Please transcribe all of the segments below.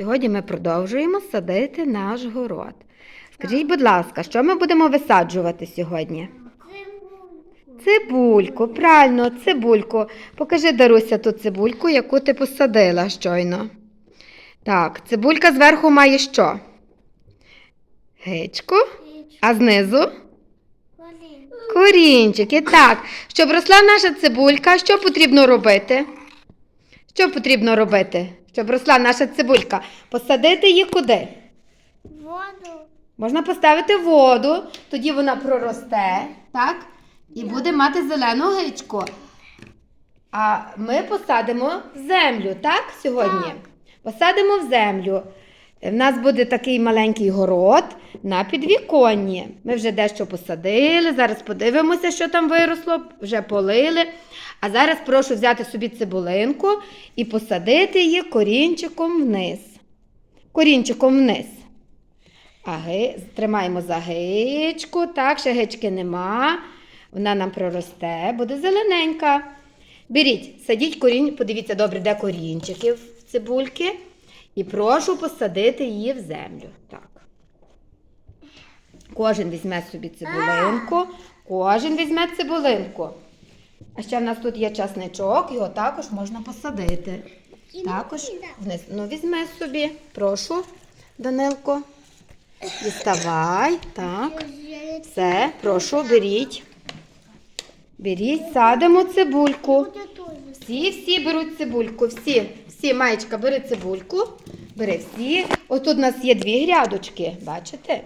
Сьогодні ми продовжуємо садити наш город. Скажіть, будь ласка, що ми будемо висаджувати сьогодні? Цибульку, правильно, цибульку. Покажи, Даруся, ту цибульку, яку ти посадила щойно. Так, цибулька зверху має що? Гичку, а знизу корінчики. Так, щоб росла наша цибулька, що потрібно робити? Що потрібно робити, щоб росла наша цибулька? Посадити її куди? Воду. Можна поставити воду, тоді вона проросте, так? І буде мати зелену гичку. А ми посадимо в землю, так, сьогодні? Так. Посадимо в землю. В нас буде такий маленький город на підвіконні. Ми вже дещо посадили. Зараз подивимося, що там виросло, вже полили. А зараз прошу взяти собі цибулинку і посадити її корінчиком вниз. Корінчиком вниз. А ги... тримаємо за гичку. Так, ще гички нема. Вона нам проросте, буде зелененька. Беріть, садіть корінь, подивіться добре, де корінчики в цибульки. І прошу посадити її в землю. Так. Кожен візьме собі цибулинку. Кожен візьме цибулинку. А ще в нас тут є часничок, його також можна посадити. Також вниз. Ну, візьме собі, прошу, Данилко. Діставай. Так. Все, прошу, беріть. Беріть, садимо цибульку. Всі, всі беруть цибульку. Всі, всі, маєчка, бери цибульку. Бери всі. Ось тут у нас є дві грядочки. Бачите?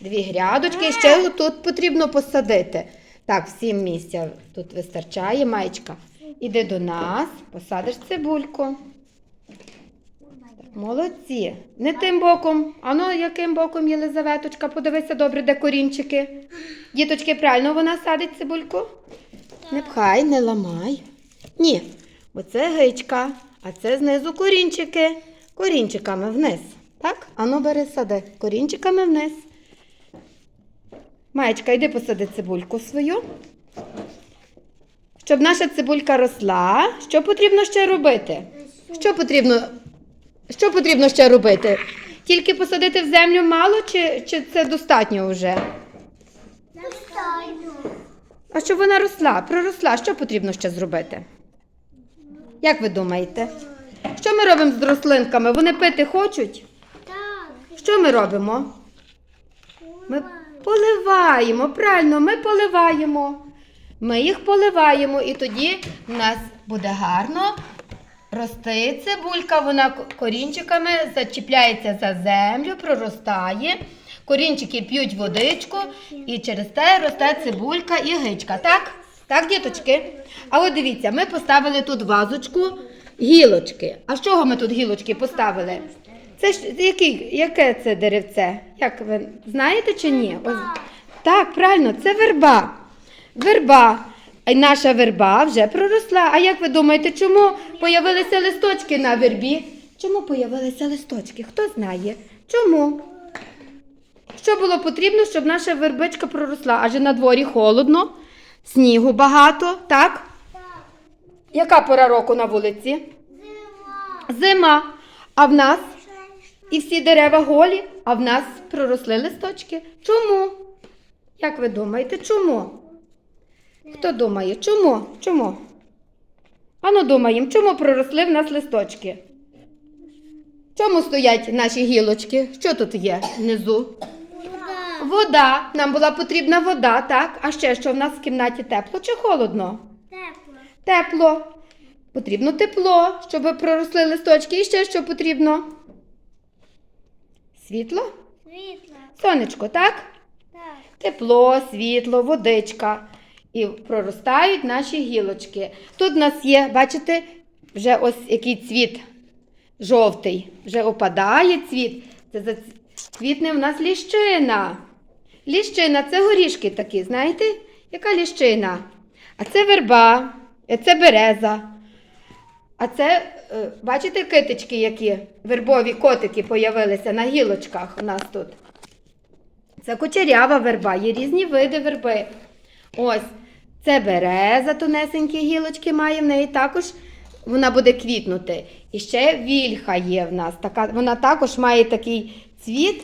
Дві грядочки. І ще тут потрібно посадити. Так, всім місця тут вистачає, маєчка. Іди до нас, посадиш цибульку. Молодці. Не тим боком. А ну, яким боком, Єлизаветочка? Подивися добре, де корінчики. Діточки, правильно вона садить цибульку? Не пхай, не ламай. Ні. Бо це гичка, а це знизу корінчики. Корінчиками вниз. Так? Ану, бери сади. Корінчиками вниз. Маєчка, йди посади цибульку свою. Щоб наша цибулька росла, що потрібно ще робити? Що потрібно, що потрібно ще робити? Тільки посадити в землю мало, чи, чи це достатньо вже? А щоб вона росла, проросла, що потрібно ще зробити? Як ви думаєте? Ми робимо з рослинками? Вони пити хочуть? Так. Що ми робимо? Ми поливаємо, правильно, ми поливаємо. Ми їх поливаємо, і тоді в нас буде гарно рости цибулька. Вона корінчиками зачіпляється за землю, проростає. Корінчики п'ють водичку, і через те росте цибулька і гичка. Так? Так, діточки? А от дивіться, ми поставили тут вазочку гілочки. А з чого ми тут гілочки поставили? Це ж який, яке це деревце? Як ви знаєте чи ні? Ось, так, правильно, це верба. Верба. І наша верба вже проросла. А як ви думаєте, чому появилися листочки на вербі? Чому появилися листочки? Хто знає? Чому? Що було потрібно, щоб наша вербичка проросла? Адже на дворі холодно, снігу багато, так? Яка пора року на вулиці? Зима. А в нас і всі дерева голі, а в нас проросли листочки. Чому? Як ви думаєте, чому? Хто думає, чому? Чому? Ану думаємо, чому проросли в нас листочки? Чому стоять наші гілочки? Що тут є внизу? Вода. Нам була потрібна вода, так? А ще що в нас в кімнаті тепло чи холодно? Тепло. Потрібно тепло, щоб проросли листочки. І ще що потрібно? Світло? Світло. Сонечко, так? Так. Тепло, світло, водичка. І проростають наші гілочки. Тут у нас є, бачите, вже ось який цвіт жовтий. Вже опадає цвіт. Це зацвітне в нас ліщина. Ліщина це горішки такі, знаєте? Яка ліщина? А це верба, це береза. А це, е, бачите, китички, які вербові котики появилися на гілочках у нас тут. Це кучерява верба, є різні види верби. Ось, це береза, тонесенькі гілочки має, в неї також вона буде квітнути. І ще вільха є в нас. Така, вона також має такий цвіт,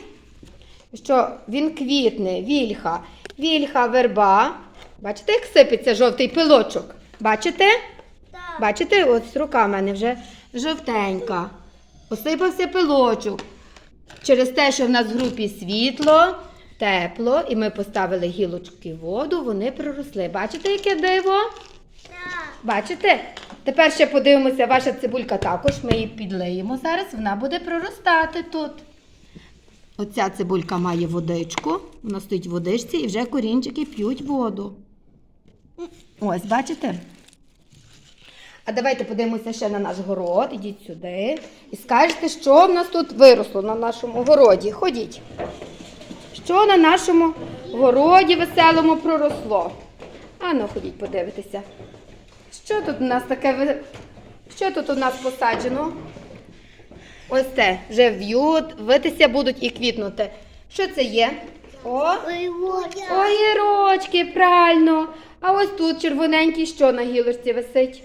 що він квітне, вільха. Вільха, верба. Бачите, як сипеться жовтий пилочок? Бачите? Так. Бачите, ось рука в мене вже жовтенька. Посипався пилочок. Через те, що в нас в групі світло, тепло, і ми поставили гілочки в воду, вони проросли. Бачите, яке диво? Так. Бачите? Тепер ще подивимося, ваша цибулька також. Ми її підлиємо зараз, вона буде проростати тут. Оця цибулька має водичку, вона стоїть в водичці і вже корінчики п'ють воду. Ось, бачите? А давайте подивимося ще на наш город. Ідіть сюди. І скажете, що в нас тут виросло на нашому городі. Ходіть. Що на нашому городі веселому проросло? Ану, ходіть, подивитися. Що тут у нас таке? Що тут у нас посаджено? Ось те, вже в'ють, витися будуть і квітнути. Що це є? О, огірочки, правильно. А ось тут червоненький, що на гілочці висить?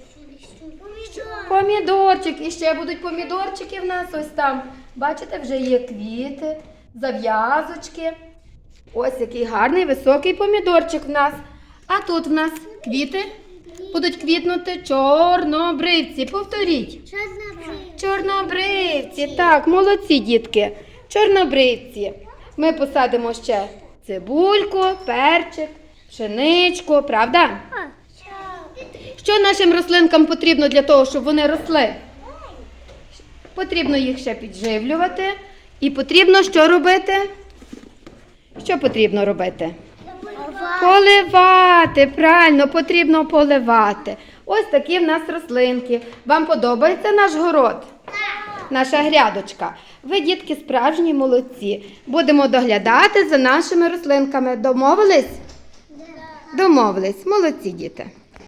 Помідорчик. І ще будуть помідорчики в нас ось там. Бачите, вже є квіти, зав'язочки. Ось який гарний високий помідорчик в нас. А тут в нас квіти будуть квітнути чорнобривці. Повторіть. Чорнобривці. Чорнобривці. Так, молодці дітки. Чорнобривці. Ми посадимо ще цибульку, перчик, пшеничку, правда? Що нашим рослинкам потрібно для того, щоб вони росли? Потрібно їх ще підживлювати. І потрібно що робити? Що потрібно робити? Поливати, правильно, потрібно поливати. Ось такі в нас рослинки. Вам подобається наш город? Наша грядочка. Ви, дітки, справжні молодці. Будемо доглядати за нашими рослинками. Домовились? Домовились. Молодці діти.